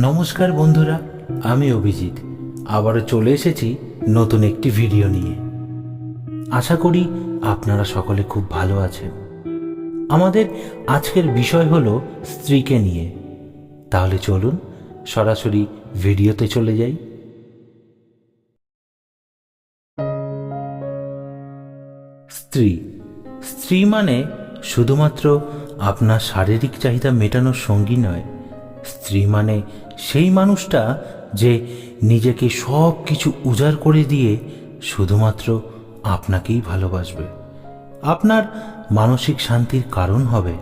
নমস্কার বন্ধুরা, আমি অভিজিৎ। আবারও চলে এসেছি নতুন একটি ভিডিও নিয়ে। আশা করি আপনারা সকলে খুব ভালো আছেন। আমাদের আজকের বিষয় হলো স্ত্রীকে নিয়ে। তাহলে চলুন সরাসরি ভিডিওতে চলে যাই। স্ত্রী। স্ত্রী মানে শুধুমাত্র আপনার শারীরিক চাহিদা মেটানোর সঙ্গী নয় স্ত্রী মানে সেই মানুষটা যে নিজেকে সব কিছু উজাড় করে দিয়ে শুধুমাত্র আপনাকেই ভালোবাসবে। আপনার মানসিক শান্তির কারণ হবে।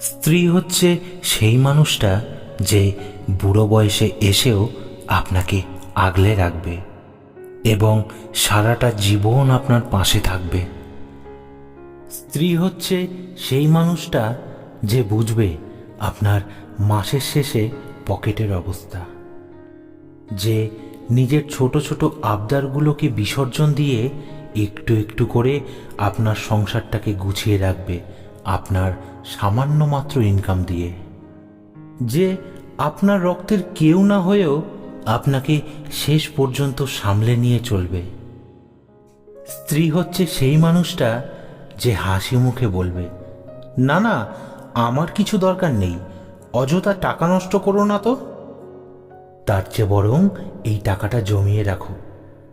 স্ত্রী হচ্ছে সেই মানুষটা যে বুড়ো বয়সে এসেও আপনাকে আগলে রাখবে এবং সারাটা জীবন আপনার পাশে থাকবে। স্ত্রী হচ্ছে সেই মানুষটা যে বুঝবে আপনার মাসের শেষে পকেটের অবস্থা। যে নিজের ছোট ছোট আবদারগুলোকে বিসর্জন দিয়ে একটু একটু করে আপনার সংসারটাকে গুছিয়ে রাখবে আপনার সামান্য মাত্র ইনকাম দিয়ে। যে আপনার রক্তের কেউ না হয়েও আপনাকে শেষ পর্যন্ত সামলে নিয়ে চলবে। স্ত্রী হচ্ছে সেই মানুষটা যে হাসি মুখে বলবে, না না আমার কিছু দরকার নেই। অযথা টাকা নষ্ট করো না তো। তার চেয়ে বরং এই টাকাটা জমিয়ে রাখো।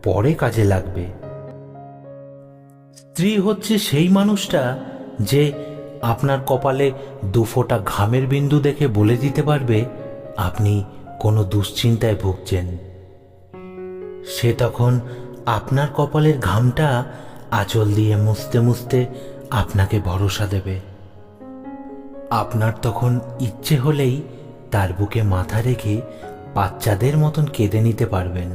পরে কাজে লাগবে। স্ত্রী হচ্ছে সেই মানুষটা যে আপনার কপালে দুফোটা ঘামের বিন্দু দেখে বলে দিতে পারবে, আপনি কোনো দুশ্চিন্তায় ভুগছেন। সে তখন আপনার কপালের ঘামটা আঁচল দিয়ে মুছতে মুছতে আপনাকে ভরসা দেবে। আপনার তখন ইচ্ছে হলেই তার বুকে মাথা রেখে বাচ্চাদের মতন কেঁদে নিতে পারবেন।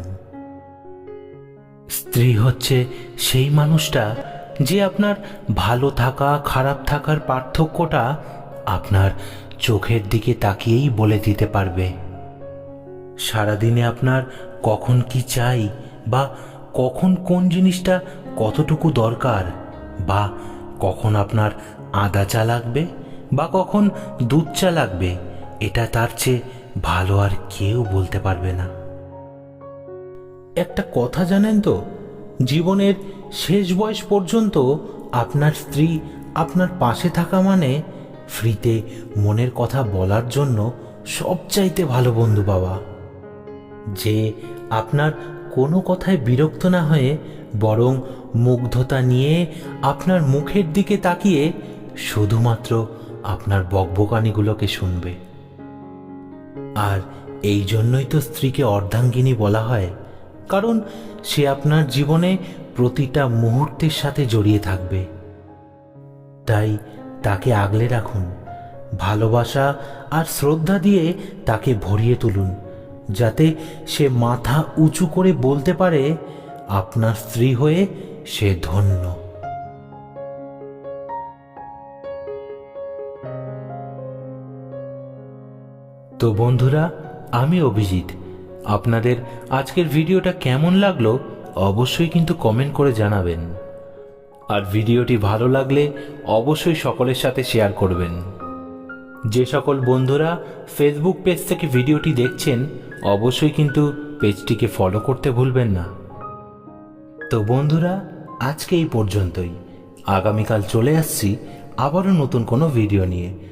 স্ত্রী হচ্ছে সেই মানুষটা যে আপনার ভালো থাকা, খারাপ থাকার পার্থক্যটা আপনার চোখের দিকে তাকিয়েই বলে দিতে পারবে। সারাদিনে আপনার কখন কি চাই বা কখন কোন জিনিসটা কতটুকু দরকার বা কখন আপনার আদা চা লাগবে? বা কখন দুধ চা লাগবে, এটা তার চেয়ে ভালো আর কেউ বলতে পারবে না। একটা কথা জানেন তো, জীবনের শেষ বয়স পর্যন্ত আপনার স্ত্রী আপনার পাশে থাকা মানে ফ্রিতে মনের কথা বলার জন্য সবচাইতে ভালো বন্ধু বাবা। যে আপনার কোনো কথায় বিরক্ত না হয়ে বরং মুগ্ধতা নিয়ে আপনার মুখের দিকে তাকিয়ে শুধুমাত্র আপনার বকবকানিগুলোকে শুনবে। আর এই জন্যই তো স্ত্রীকে অর্ধাঙ্গিনী বলা হয়, কারণ সে আপনার জীবনে প্রতিটা মুহূর্তের সাথে জড়িয়ে থাকবে। তাই তাকে আগলে রাখুন, ভালোবাসা আর শ্রদ্ধা দিয়ে তাকে ভরিয়ে তুলুন, যাতে সে মাথা উঁচু করে বলতে পারে, আপনার স্ত্রী হয়ে সে ধন্য। তো বন্ধুরা, আমি অভিজিৎ। আপনাদের আজকের ভিডিওটা কেমন লাগল অবশ্যই কিন্তু কমেন্ট করে জানাবেন। আর ভিডিওটি ভালো লাগলে অবশ্যই সকলের সাথে শেয়ার করবেন। যে সকল বন্ধুরা ফেসবুক পেজ থেকে ভিডিওটি দেখছেন, অবশ্যই কিন্তু পেজটিকে ফলো করতে ভুলবেন না। তো বন্ধুরা, আজকে এই পর্যন্তই। আগামীকাল চলে আসছি আবারও নতুন কোনো ভিডিও নিয়ে।